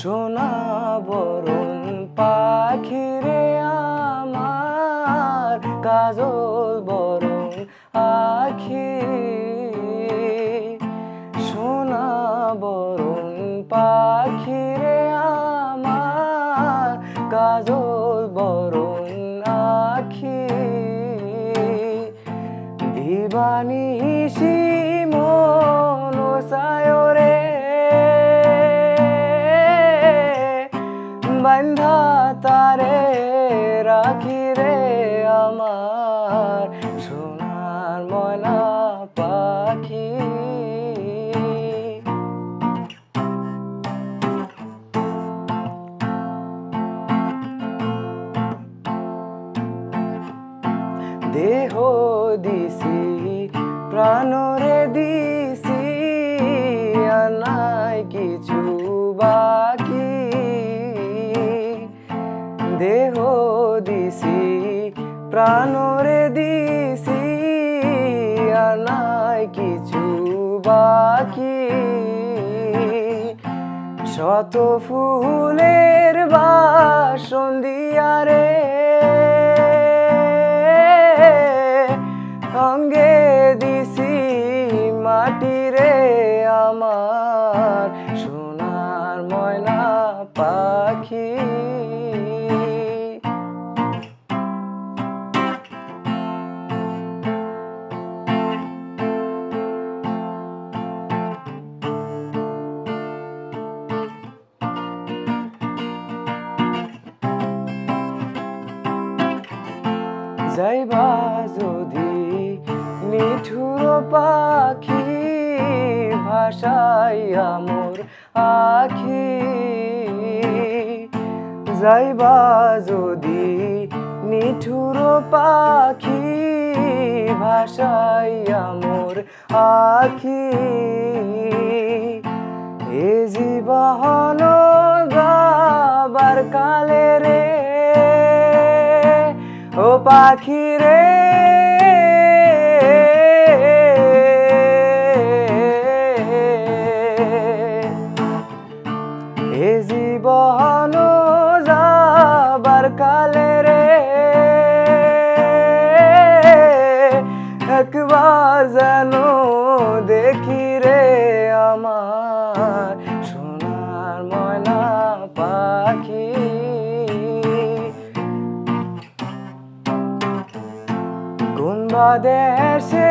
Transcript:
সোনা বরণ পাখিরে আমার কাজল বরণ আখি। সোনা বরণ পাখিরে আমার কাজল বরণ আখি দিবানিশি দেহ দিছি, প্রাণরে দিছি আনাই কিছু বাকি। দেহ দিছি, প্রাণরে দিছি আনাই কিছু বাকি। শত ফুলের বাসন অঙ্গে আমার সোনার ময়না পাখি। যাইবা যদি নিঠুর পাখি ভাষাই আমর আখি। যাইবা যদি নিঠুর পাখি, ভাষাই আমর আখি। এ জীবন গাবার কালে রে, ও পাখি রে। এ জীবন যাবার কালে রে। একবার যেন দেখি রে আমার সোনার ময়না পাখি। কোন দেশে